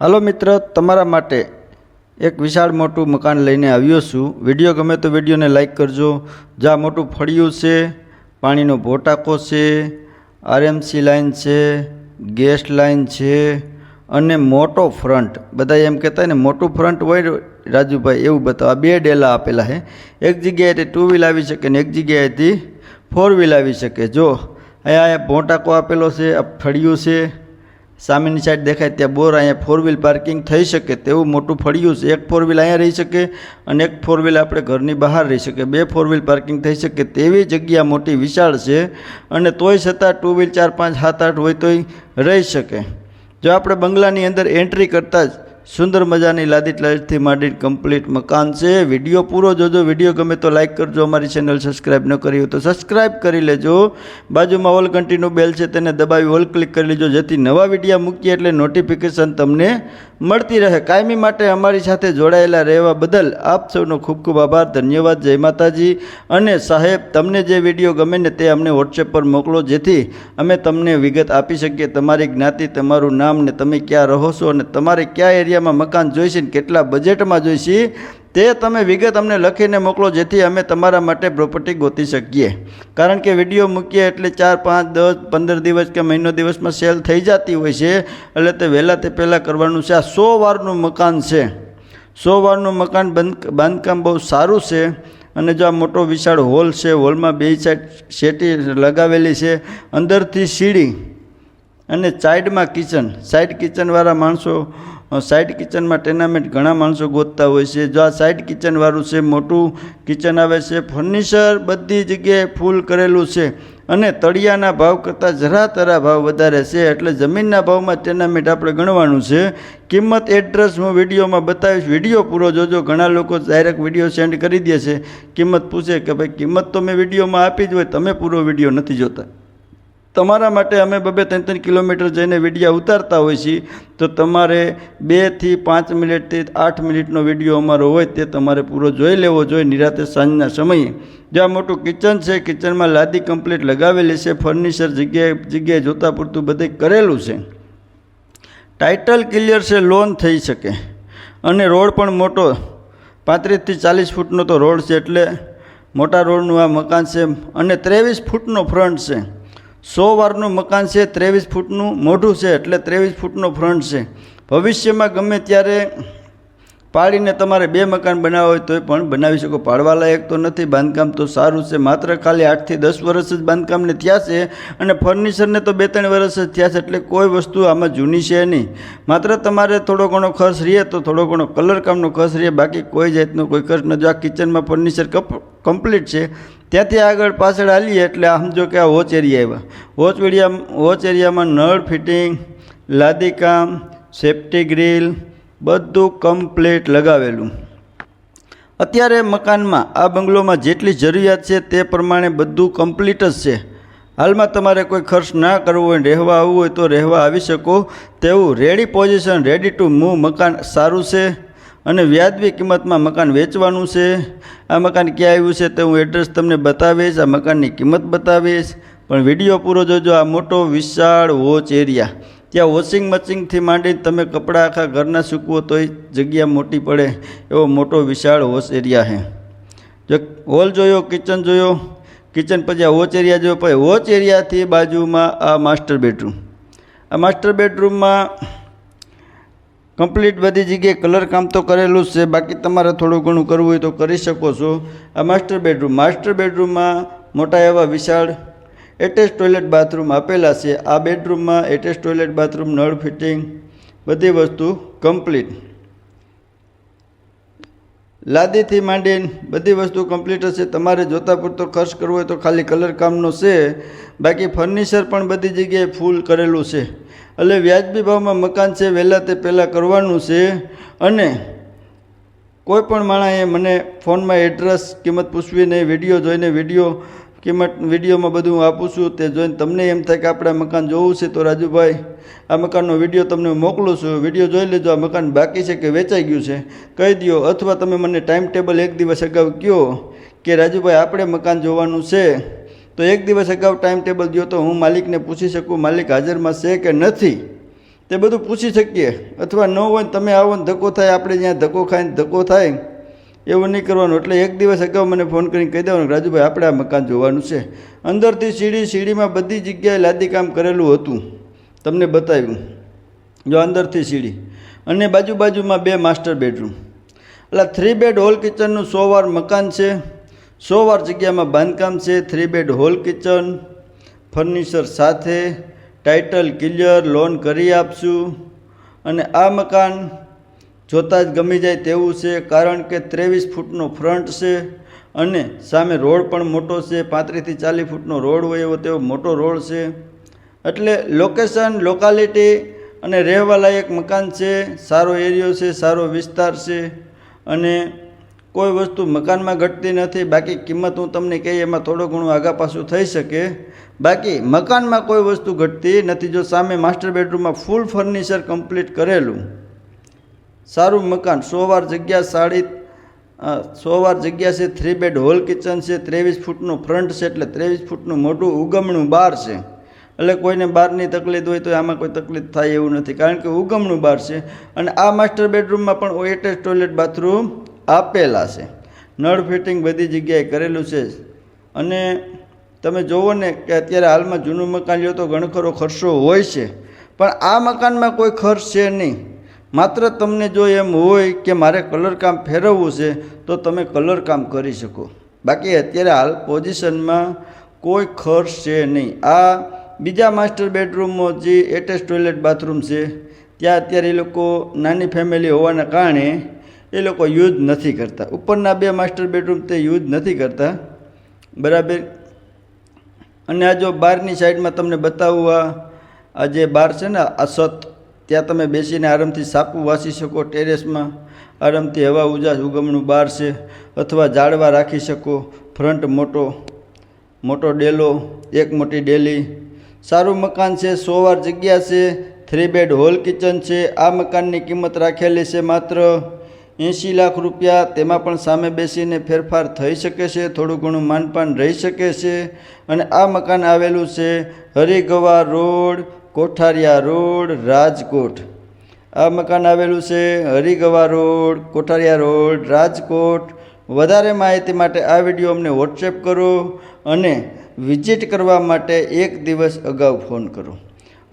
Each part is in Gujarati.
હાલો મિત્ર, તમારા માટે એક વિશાળ મોટું મકાન લઈને આવ્યો છું. વીડિયો ગમે તો વિડીયોને લાઇક કરજો. જ્યાં મોટું ફળિયું છે, પાણીનો ભોટાકો છે, આરએમસી લાઈન છે, ગેસ લાઇન છે અને મોટો ફ્રન્ટ. બધા એમ કહેતા ને, મોટું ફ્રન્ટ હોય રાજુભાઈ, એવું બતાવો. બે ડેલા આપેલા છે એક જગ્યાએથી ટુ વ્હીલ આવી શકે ને, એક જગ્યાએથી ફોર વ્હીલ આવી શકે. જો અહીંયા ભોટાકો આપેલો છે, આ ફળિયું છે સામેની સાઈડ દેખાય ત્યાં બોર અહીંયા ફોર વ્હીલ પાર્કિંગ થઈ શકે તેવું મોટું ફળિયું છે. એક ફોર વ્હીલ અહીંયા રહી શકે અને એક ફોર વ્હીલ આપણે ઘરની બહાર રહી શકે. બે ફોર વ્હીલ પાર્કિંગ થઈ શકે તેવી જગ્યા મોટી વિશાળ છે અને તોય છતાં ટુ વ્હીલ ચાર પાંચ સાત આઠ હોય તોય રહી શકે. જો આપણે બંગલાની અંદર એન્ટ્રી કરતાં જ સુંદર મજાની લાદીટ લાઈટથી માંડી કમ્પ્લીટ મકાન છે. વીડિયો પૂરો જોજો. વીડિયો ગમે તો લાઈક કરજો. અમારી ચેનલ સબસ્ક્રાઈબ ન કરી હોય તો સબસ્ક્રાઈબ કરી લેજો. બાજુમાં ઓલ ઘંટીનું બેલ છે તેને દબાવી ઓલ ક્લિક કરી લેજો. જેથી નવા વિડીયા મૂકીએ એટલે નોટિફિકેશન તમને મળતી રહે. કાયમી માટે અમારી સાથે જોડાયેલા રહેવા બદલ આપ સૌનો ખૂબ ખૂબ આભાર. ધન્યવાદ, જય માતાજી. અને સાહેબ, તમને જે વીડિયો ગમે ને તે અમને વોટ્સએપ પર મોકલો, જેથી અમે તમને વિગત આપી શકીએ. તમારી જ્ઞાતિ, તમારું નામ ને તમે ક્યાં રહો છો અને તમારે કયા એરિયામાં મકાન જોઈશે ને કેટલા બજેટમાં જોઈશે તે તમે વિગત અમને લખીને મોકલો, જેથી અમે તમારા માટે પ્રોપર્ટી ગોતી શકીએ. કારણ કે વીડિયો મૂકીએ એટલે ચાર, પાંચ, દસ, પંદર દિવસ કે મહિનો દિવસમાં સેલ થઈ જતી હોય છે, એટલે તે વહેલા તે પહેલાં કરવાનું છે. આ સો વારનું મકાન છે. સો વારનું મકાન બંધ, બાંધકામ બહુ સારું છે. અને જો આ મોટો વિશાળ હોલ છે, હોલમાં બે સાઈડ શેટી લગાવેલી છે, અંદરથી સીડી અને સાઈડમાં કિચન. સાઈડ કિચનવાળા માણસો સાઇડ કિચનમાં ટેનામેન્ટ ઘણા માણસો ગોતતા હોય છે. જો આ સાઈડ કિચનવાળું છે, મોટું કિચન આવે છે, ફર્નિચર બધી જગ્યાએ ફૂલ કરેલું છે અને તળિયાના ભાવ કરતાં જરા તરા ભાવ વધારે છે, એટલે જમીનના ભાવમાં ટેનામેન્ટ આપણે ગણવાનું છે. કિંમત એડ્રેસ હું વિડીયોમાં બતાવીશ. વીડિયો પૂરો જોજો. ઘણા લોકો ડાયરેક્ટ વીડિયો સેન્ડ કરી દે છે. કિંમત પૂછે કે ભાઈ, કિંમત તો મેં વિડીયોમાં આપી જ હોય, તમે પૂરો વીડિયો નથી જોતા. તમારા માટે અમે બબે ત્રણ ત્રણ કિલોમીટર જઈને વિડીયા ઉતારતા હોઈએ છીએ, તો તમારે બેથી પાંચ મિનિટથી આઠ મિનિટનો વીડિયો અમારો હોય તે તમારે પૂરો જોઈ લેવો જોઈએ નિરાતે સાંજના સમયે. જ્યાં મોટું કિચન છે, કિચનમાં લાદી કમ્પ્લીટ લગાવેલી છે ફર્નિચર જગ્યાએ જગ્યાએ જોતા પૂરતું બધે કરેલું છે. ટાઇટલ ક્લિયર છે લોન થઈ શકે. અને રોડ પણ મોટો પાંત્રીસથી ચાલીસ ફૂટનો તો રોડ છે, એટલે મોટા રોડનું આ મકાન છે, અને ત્રેવીસ ફૂટનો ફ્રન્ટ છે. સો વારનું મકાન છે, ત્રેવીસ ફૂટનું મોઢું છે, એટલે ત્રેવીસ ફૂટનો ફ્રન્ટ છે. ભવિષ્યમાં ગમે ત્યારે પાડીને તમારે બે મકાન બનાવવા હોય તોય પણ બનાવી શકો. પાડવાલાયક તો નથી, બાંધકામ તો સારું છે. માત્ર ખાલી આઠથી દસ વર્ષ જ બાંધકામને થયા છે અને ફર્નિચરને તો બે ત્રણ વર્ષ જ થયા છે, એટલે કોઈ વસ્તુ આમાં જૂની છે નહીં. માત્ર તમારે થોડો ઘણો ખર્ચ રહે તો થોડો ઘણો કલર કામનો ખર્ચ રહે બાકી કોઈ જાતનો કોઈ ખર્ચ ન જો આ કિચનમાં ફર્નિચર કમ્પ્લીટ છે. ત્યાંથી આગળ પાછળ હાલીએ એટલે આમ જો કે આ વોચ એરિયા આવ્યા. વોચ એરિયા વોચ એરિયામાં નળ ફિટિંગ લાદીકામ સેફ્ટી ગ્રીલ, બધું કમ્પ્લીટ લગાવેલું. અત્યારે મકાનમાં આ બંગલોમાં જેટલી જરૂરિયાત છે તે પ્રમાણે બધું કમ્પ્લીટ જ છે. હાલમાં તમારે કોઈ ખર્ચ ના કરવો હોય, રહેવા આવવું હોય તો રહેવા આવી શકો. તેવું ready position ready to move મકાન સારું છે. અને વ્યાજબી કિંમતમાં મકાન વેચવાનું છે. આ મકાન ક્યાં આવ્યું છે તે હું એડ્રેસ તમને બતાવીશ, આ મકાનની કિંમત બતાવીશ. પણ વીડિયો પૂરો જોજો, આ મોટો વિશાળ વોચ એરિયા. ત્યાં વોશિંગ મશીનથી માંડીને તમે કપડાં આખા ઘરના સૂકવો તોય જગ્યા મોટી પડે એવો મોટો વિશાળ વોશ એરિયા છે. જો હોલ જોયો, કિચન જોયો? કિચન પછી આ વોચ એરિયા જોયો, પછી વોચ એરિયાથી બાજુમાં આ માસ્ટર બેડરૂમ. આ માસ્ટર બેડરૂમમાં કમ્પ્લીટ બધી જગ્યાએ કલર કામ તો કરેલું જ છે. બાકી તમારે થોડું ઘણું કરવું હોય તો કરી શકો છો. આ માસ્ટર બેડરૂમ માસ્ટર બેડરૂમમાં મોટા એવા વિશાળ એટેચ ટોયલેટ બાથરૂમ આપેલા છે. આ બેડરૂમમાં એટેચ ટોયલેટ બાથરૂમ નળ ફિટિંગ બધી વસ્તુ કમ્પ્લીટ લાદીથી માંડીને બધી વસ્તુ કમ્પ્લીટ હશે. તમારે જોતા પૂરતો ખર્ચ કરવો હોય તો ખાલી કલર કામનો છે. બાકી ફર્નિચર પણ બધી જગ્યાએ ફૂલ કરેલું છે. એટલે વ્યાજબી ભાવમાં મકાન છે, વહેલા તે પહેલાં કરવાનું છે. અને કોઈ પણ માણસે મને ફોનમાં એડ્રેસ કિંમત પૂછવી નહીં વીડિયો જોઈને વીડિયો કિંમત વિડીયોમાં બધું હું આપું છું, તે જોઈને તમને એમ થાય કે આપણે મકાન જોવું છે તો રાજુભાઈ, આ મકાનનો વીડિયો તમને મોકલું છું. વીડિયો જોઈ લેજો, આ મકાન બાકી છે કે વેચાઈ ગયું છે. કહી દો અથવા તમે મને ટાઈમ ટેબલ એક દિવસ અગાઉ કહો કે રાજુભાઈ, આપણે મકાન જોવાનું છે. તો એક દિવસ અગાઉ ટાઈમ ટેબલ દો તો હું માલિકને પૂછી શકું, માલિક, હાજરમાં છે કે નથી? તે બધું પૂછી શકીએ. અથવા ન હોય તમે આવો ને ધક્કો થાય, આપણે જ્યાં ધક્કો ખાઈને ધક્કો થાય, એવું નહીં કરવાનું. એટલે એક દિવસ અગાઉ મને ફોન કરીને કહી દેવાનું રાજુભાઈ, આપણે આ મકાન જોવાનું છે. અંદરથી સીડી સીડીમાં બધી જગ્યાએ લાદી કામ કરેલું હતું. તમને બતાવ્યું. જો અંદરથી સીડી. અને બાજુ બાજુમાં બે માસ્ટર બેડરૂમ. એટલે થ્રી બેડ હોલ કિચનનું સો વાર મકાન છે. સો વાર જગ્યામાં બાંધકામ છે three bed hall kitchen furniture સાથે ટાઇટલ ક્લિયર લોન કરી આપશું. અને આ મકાન જોતાં જ ગમી જાય તેવું છે, કારણ કે ત્રેવીસ ફૂટનો ફ્રન્ટ છે અને સામે રોડ પણ મોટો છે, પાંત્રીસથી ચાલીસ ફૂટનો રોડ હોય એવો તેવો મોટો રોડ છે. એટલે લોકેશન લોકાલિટી અને રહેવાલાયક મકાન છે, સારો એરિયો છે, સારો વિસ્તાર છે અને કોઈ વસ્તુ મકાનમાં ઘટતી નથી, બાકી કિંમત હું તમને કહી એમાં થોડું ઘણું આગા પાછું થઈ શકે. બાકી મકાનમાં કોઈ વસ્તુ ઘટતી નથી, જો સામે માસ્ટર બેડરૂમમાં ફૂલ ફર્નિચર કમ્પ્લીટ કરેલું. સારું મકાન સો વાર જગ્યા, સાડી સોવાર જગ્યા છે થ્રી બેડ હોલ કિચન છે, ત્રેવીસ ફૂટનું ફ્રન્ટ છે, એટલે ત્રેવીસ ફૂટનું મોટું ઉગમણું બાર છે. એટલે કોઈને બહારની તકલીફ હોય તો આમાં કોઈ તકલીફ થાય એવું નથી, કારણ કે ઉગમણું બાર છે. અને આ માસ્ટર બેડરૂમમાં પણ એટેચ ટોયલેટ બાથરૂમ આપેલા છે. નળ ફિટિંગ બધી જગ્યાએ કરેલું છે. અને તમે જુઓ ને કે અત્યારે હાલમાં જૂનું મકાન લ્યો તો ઘણખરો ખર્ચો હોય છે. પણ આ મકાનમાં કોઈ ખર્ચ છે નહીં. માત્ર તમને જો એમ હોય કે મારે કલર કામ ફેરવવું છે, તો તમે કલર કામ કરી શકો. બાકી અત્યારે હાલ પોઝિશનમાં કોઈ ખર્ચ છે નહીં. આ બીજા માસ્ટર બેડરૂમમાં જે એટેચ ટોયલેટ બાથરૂમ છે, ત્યાં અત્યારે એ લોકો નાની ફેમિલી હોવાના કારણે એ લોકો યુઝ નથી કરતા. ઉપરના બે માસ્ટર બેડરૂમ તે યુઝ નથી કરતા. બરાબર? અને આ જો બહારની સાઈડમાં તમને બતાવું આ જે બાર છે ને, આ સત, ત્યાં તમે બેસીને આરામથી સાપુ વાસી શકો ટેરેસમાં. આરામથી હવા ઉજાસ ઉગમનું બાર છે. અથવા ઝાડવા રાખી શકો. ફ્રન્ટ મોટો મોટો ડેલો, એક મોટી ડેલી. સારું મકાન છે સો વાર જગ્યા છે, થ્રી બેડ હોલ કિચન છે. આ મકાનની કિંમત રાખેલી છે માત્ર એંશી લાખ રૂપિયા તેમાં પણ સામે બેસીને ફેરફાર થઈ શકે છે, થોડું ઘણું માનપાન રહી શકે છે અને આ મકાન આવેલું છે હરિગવા રોડ, કોઠારિયા રોડ, રાજકોટ. આ મકાન આવેલું છે હરિગવા રોડ, કોઠારિયા રોડ, રાજકોટ. વધારે માહિતી માટે આ વીડિયો અમને વોટ્સએપ કરો અને વિઝિટ કરવા માટે એક દિવસ અગાઉ ફોન કરો.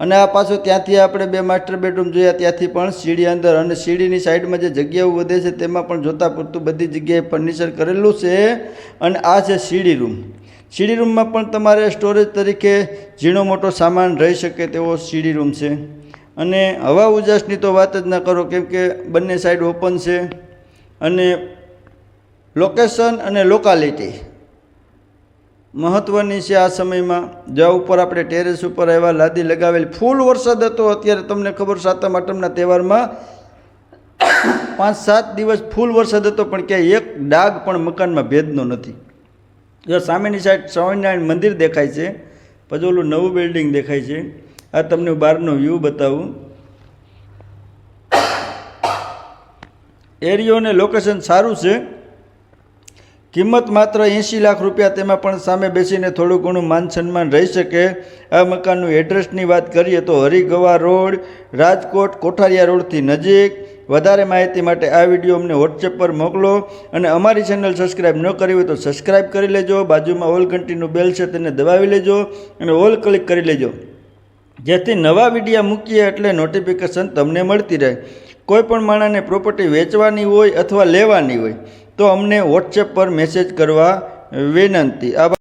અને આ પાછું ત્યાંથી આપણે બે માસ્ટર બેડરૂમ જોયા ત્યાંથી પણ સીડી અંદર. અને સીડીની સાઈડમાં જે જગ્યાઓ વધે છે, તેમાં પણ જોતાં પૂરતું બધી જગ્યાએ ફર્નિચર કરેલું છે. અને આ છે સીડી રૂમ. સીડી રૂમમાં પણ તમારે સ્ટોરેજ તરીકે ઝીણો મોટો સામાન રહી શકે તેવો સીડી રૂમ છે. અને હવા ઉજાસની તો વાત જ ના કરો, કેમ કે બંને સાઈડ ઓપન છે. અને લોકેશન અને લોકાલિટી મહત્ત્વની છે આ સમયમાં. જ્યાં ઉપર આપણે ટેરેસ ઉપર આવ્યા લાદી લગાવેલી ફૂલ વરસાદ હતો, અત્યારે તમને ખબર સાતમ, આઠમના તહેવારમાં પાંચ, સાત દિવસ ફૂલ વરસાદ હતો, પણ ક્યાંય એક ડાઘ પણ મકાનમાં ભેદનો નથી. જો સામેની સાઈડ સ્વામિનારાયણ મંદિર દેખાય છે પછી ઓલું નવું બિલ્ડિંગ દેખાય છે. આ તમને બહારનો વ્યૂ બતાવું. એરિયો અને લોકેશન સારું છે. કિંમત માત્ર એંશી લાખ રૂપિયા, તેમાં પણ સામે બેસીને થોડું ઘણું માન સન્માન રહી શકે. આ મકાનનું એડ્રેસની વાત કરીએ તો હરિગવા રોડ, રાજકોટ, કોઠારિયા રોડથી નજીક. વધારે માહિતી માટે આ વીડિયો અમને વોટ્સએપ પર મોકલો અને અમારી ચેનલ સબસ્ક્રાઈબ ન કરી હોય તો સબસ્ક્રાઈબ કરી લેજો. બાજુમાં ઓલ ઘંટીનું બેલ છે તેને દબાવી લેજો અને ઓલ ક્લિક કરી લેજો. જેથી નવા વિડીયા મૂકીએ એટલે નોટિફિકેશન તમને મળતી રહે. કોઈ પણ માણસને પ્રોપર્ટી વેચવાની હોય અથવા લેવાની હોય તો અમને વોટ્સએપ પર મેસેજ કરવા વિનંતી. આભાર.